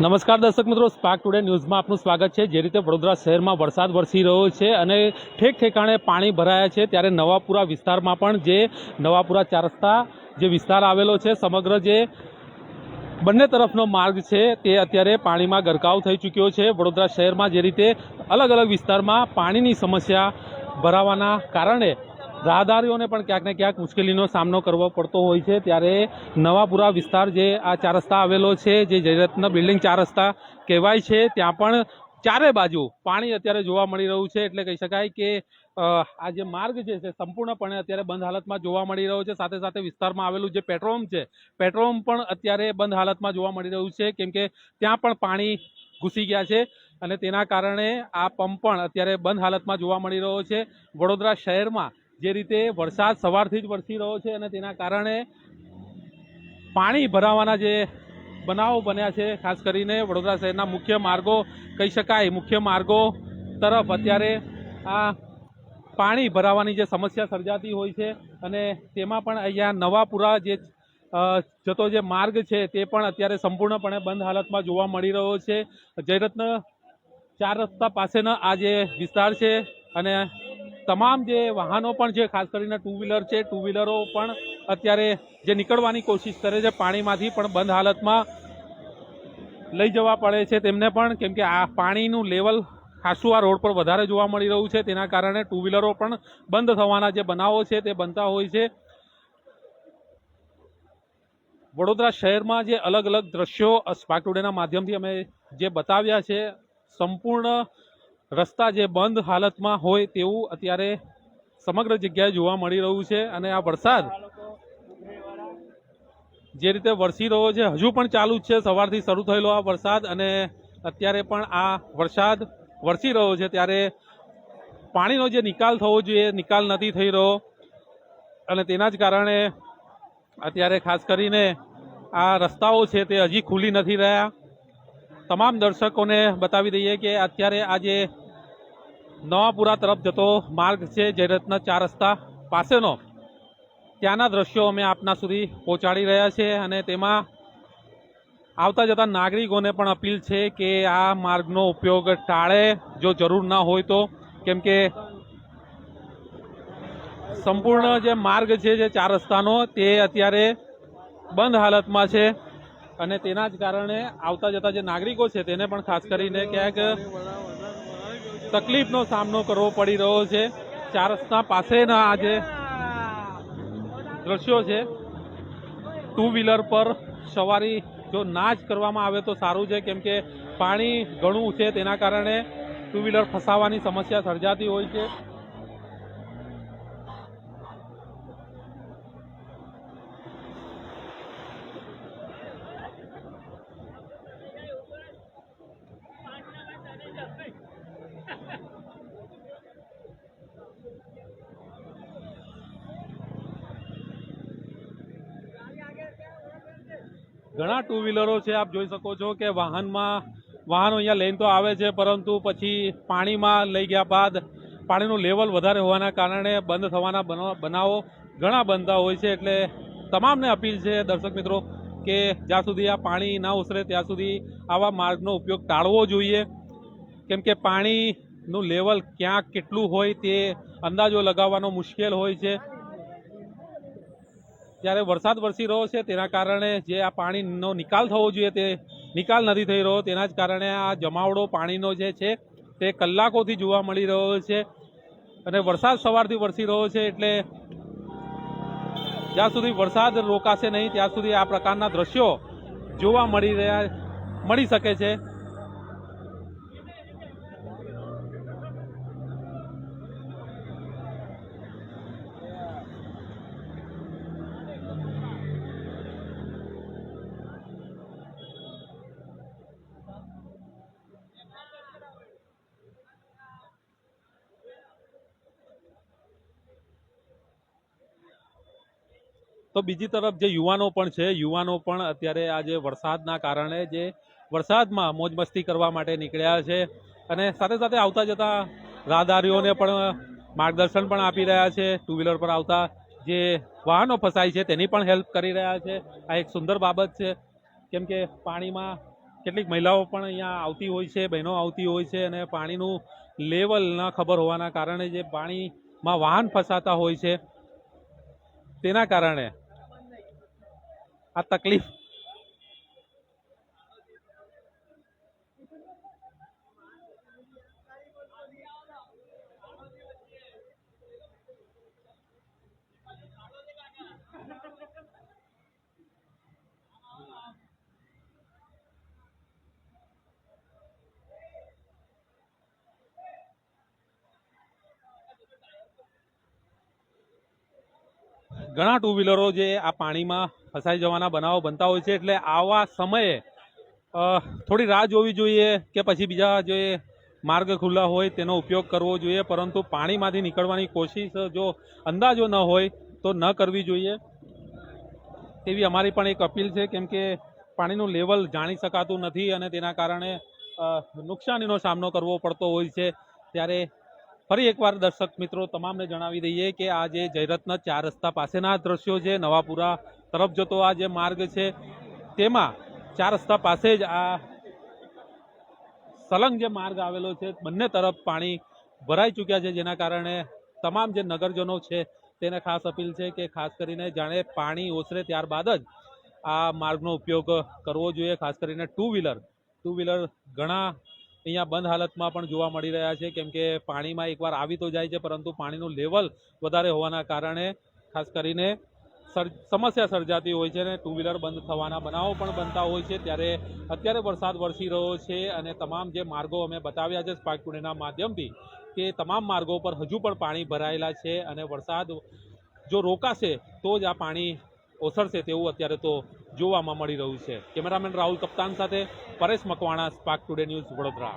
નમસ્કાર દર્શક મિત્રો સ્પાર્ક ટુડે ન્યૂઝમાં આપનું સ્વાગત છે. જે રીતે વડોદરા શહેરમાં વરસાદ વરસી રહ્યો છે અને ઠેક ઠેકાણે પાણી ભરાયા છે, ત્યારે નવાપુરા વિસ્તારમાં પણ જે નવાપુરા ચાર રસ્તા જે વિસ્તાર આવેલો છે, સમગ્ર જે બંને તરફનો માર્ગ છે, તે અત્યારે પાણીમાં ગરકાવ થઈ ચૂક્યો છે. વડોદરા શહેરમાં જે રીતે અલગ અલગ વિસ્તારમાં પાણીની સમસ્યા ભરાવાના કારણે રાહદારીઓને પણ ક્યાંક ને ક્યાંક મુશ્કેલીનો સામનો કરવો પડતો હોય છે. ત્યારે નવાપુરા વિસ્તાર જે આ ચાર રસ્તા આવેલો છે, જે જયરત્ન બિલ્ડિંગ ચાર રસ્તા કહેવાય છે, ત્યાં પણ ચારે બાજુ પાણી અત્યારે જોવા મળી રહ્યું છે. એટલે કહી શકાય કે આ જે માર્ગ છે તે સંપૂર્ણપણે અત્યારે બંધ હાલતમાં જોવા મળી રહ્યો છે. સાથે સાથે વિસ્તારમાં આવેલું જે પેટ્રોલ છે પેટ્રોલ પણ અત્યારે બંધ હાલતમાં જોવા મળી રહ્યું છે. કેમ કે ત્યાં પણ પાણી ઘૂસી ગયા છે અને તેના કારણે આ પંપ પણ અત્યારે બંધ હાલતમાં જોવા મળી રહ્યો છે. વડોદરા શહેરમાં જે રીતે વરસાદ સવારથી જ વરસી રહ્યો છે અને તેના કારણે પાણી ભરાવાના જે બનાવો બન્યા છે, ખાસ કરીને વડોદરા શહેરના મુખ્ય માર્ગો કહી શકાય, મુખ્ય માર્ગો તરફ અત્યારે આ પાણી ભરાવાની જે સમસ્યા સર્જાતી હોય છે અને તેમાં પણ અહીંયા નવાપુરા જે જતો જે માર્ગ છે તે પણ અત્યારે સંપૂર્ણપણે બંધ હાલતમાં જોવા મળી રહ્યો છે. જયરત્ન ચાર રસ્તા પાસેના આ જે વિસ્તાર છે અને તમામ જે વાહનો પણ છે, ખાસ કરીને ટુ વ્હીલર છે ટુ વ્હીલરો પણ અત્યારે જે નીકળવાની કોશિશ કરે છે, પાણીમાંથી પણ બંધ હાલતમાં લઈ જવા પડે છે તેમને પણ, કેમ કે આ પાણીનું લેવલ ખાસું આ રોડ પર વધારે જોવા મળી રહ્યું છે, તેના કારણે ટુ વ્હીલરો પણ બંધ થવાના જે બનાવો છે તે બનતા હોય છે. વડોદરા શહેરમાં જે અલગ અલગ દ્રશ્યો સ્પાર્ક ટુડેના માધ્યમથી અમે જે બતાવ્યા છે, સંપૂર્ણ રસ્તા જે બંધ હાલતમાં હોય તેવું અત્યારે સમગ્ર જગ્યાએ જોવા મળી રહ્યું છે અને આ વરસાદ જે રીતે વરસી રહ્યો છે, હજુ પણ ચાલુ જ છે. સવારથી શરૂ થયેલો આ વરસાદ અને અત્યારે પણ આ વરસાદ વરસી રહ્યો છે. ત્યારે પાણીનો જે નિકાલ થવો જોઈએ નિકાલ નથી થઈ રહ્યો અને તેના જ કારણે અત્યારે ખાસ કરીને આ રસ્તાઓ છે તે હજી ખુલ્લી નથી રહ્યા. તમામ દર્શકોને બતાવી દઈએ કે અત્યારે આ જે નવાપુરા તરફ જતો માર્ગ છે જયરત્ન ચાર રસ્તા પાસેનો. ત્યાંના દ્રશ્યો અમે આપના સુધી પહોંચાડી રહ્યા છે અને તેમાં આવતા જતા નાગરિકોને પણ અપીલ છે કે આ માર્ગનો ઉપયોગ ટાળે. જો જરૂર ના હોય તો, કેમ કે સંપૂર્ણ જે માર્ગ છે, જે ચાર રસ્તાનો, તે અત્યારે બંધ હાલતમાં છે અને તેના જ કારણે આવતા જતા જે નાગરિકો છે, તેને પણ ખાસ કરીને ક્યાંક તકલીફનો સામનો કરવો પડી રહ્યો છે. ચાર રસ્તા પાસેના આ જે દ્રશ્યો છે. ટુ વ્હીલર પર સવારી જો ના જ કરવામાં આવે તો સારું છે, કેમ કે પાણી ઘણું છે, તેના કારણે ટુ વ્હીલર ફસાવાની સમસ્યા સર્જાતી હોય છે. ઘણા ટુ વ્હીલરો છે, આપ જોઈ શકો છો કે વાહનમાં, વાહનો અહીંયા લઈને તો આવે છે, પરંતુ પછી પાણીમાં લઈ ગયા બાદ પાણીનું લેવલ વધારે હોવાના કારણે બંધ થવાના બનો- બનાવો ઘણા બનતા હોય છે, એટલે તમામને અપીલ છે, દર્શક મિત્રો, કે જ્યાં સુધી આ પાણી ના ઉસરે ત્યાં સુધી આવા માર્ગનો ઉપયોગ ટાળવો જોઈએ. કેમ કે પાણીનું લેવલ ક્યાં કેટલું હોય તે અંદાજો લગાવવાનો મુશ્કેલ હોય છે. જ્યારે વરસાદ વરસી રહ્યો છે, તેના કારણે જે આ પાણીનો નિકાલ થવો જોઈએ, તે નિકાલ નથી થઈ રહ્યો. તેના જ કારણે આ જમાવડો પાણીનો જે છે, તે કલાકોથી જોવા મળી રહ્યો છે અને વરસાદ સવારથી વરસી રહ્યો છે એટલે જ્યાં સુધી વરસાદ રોકાશે નહીં, ત્યાં સુધી આ પ્રકારના દ્રશ્યો જોવા મળી રહ્યા, મળી શકે છે. તો બીજી તરફ જે યુવાનો પણ છે, યુવાનો પણ અત્યારે આ જે વરસાદના કારણે જે વરસાદમાં મોજ મસ્તી કરવા માટે નીકળ્યા છે અને સાથે સાથે આવતા જતા રાહદારીઓને પણ માર્ગદર્શન પણ આપી રહ્યા છે. ટુ વ્હીલર પર આવતા જે વાહનો ફસાય છે તેની પણ હેલ્પ કરી રહ્યા છે. આ એક સુંદર બાબત છે. કેમ કે પાણીમાં કેટલીક મહિલાઓ પણ અહીંયા આવતી હોય છે, બહેનો આવતી હોય છે અને પાણીનું લેવલ ન ખબર હોવાના કારણે જે પાણીમાં વાહન ફસાતા હોય છે, તેના કારણે આ તકલીફ. ઘણા ટુ વ્હીલરો જે આ પાણીમાં ફસાઈ જવાના બનાવો બનતા હોય છે એટલે આવા સમયે થોડી રાહ જોવી જોઈએ કે પછી બીજા જે માર્ગ ખુલ્લા હોય તેનો ઉપયોગ કરવો જોઈએ. પરંતુ પાણીમાંથી નીકળવાની કોશિશ જો અંદાજો ન હોય તો ન કરવી જોઈએ. તેવી અમારી પણ એક અપીલ છે કેમ કે પાણીનું લેવલ જાણી શકાતું નથી અને તેના કારણે નુકસાનીનો સામનો કરવો પડતો હોય છે. ત્યારે ફરી એકવાર દર્શક મિત્રો, તમામને જણાવી દઈએ કે આ જે જયરત્ન ચાર રસ્તા પાસેના દ્રશ્યો છે. નવાપુરા તરફ જતો આ જે માર્ગ છે, તેમાં ચાર રસ્તા પાસે જ આ સલંગ જે માર્ગ આવેલો છે, બંને તરફ પાણી ભરાઈ ચૂક્યા છે, જેના કારણે તમામ જે નગરજનો છે, તેને ખાસ અપીલ છે કે ખાસ કરીને જાણે પાણી ઓસરે ત્યારબાદ જ આ માર્ગનો ઉપયોગ કરવો જોઈએ, ખાસ કરીને ટુ વ્હીલર ટુ વ્હીલર ઘણા અહીંયા બંધ હાલતમાં પણ જોવા મળી રહ્યા છે, કેમ કે પાણીમાં એકવાર આવી તો જાય છે, પરંતુ પાણીનું લેવલ વધારે હોવાના કારણે ખાસ કરીને સમસ્યા સર્જાતી હોય છે અને ટુ વ્હીલર બંધ થવાના બનાવો પણ બનતા હોય છે. ત્યારે અત્યારે વરસાદ વરસી રહ્યો છે અને તમામ જે માર્ગો અમે બતાવ્યા છે સ્પાર્ક ટુડેના માધ્યમથી કે તમામ માર્ગો પર હજુ પણ પાણી ભરાયેલા છે અને વરસાદ જો રોકાશે તો જ આ પાણી ઓસરશે તેવું અત્યારે તો જોવામાં મળી રહ્યું છે. કેમેરામેન રાહુલ કપ્તાન સાથે Paresh Makwana Spark Today News Vadodara.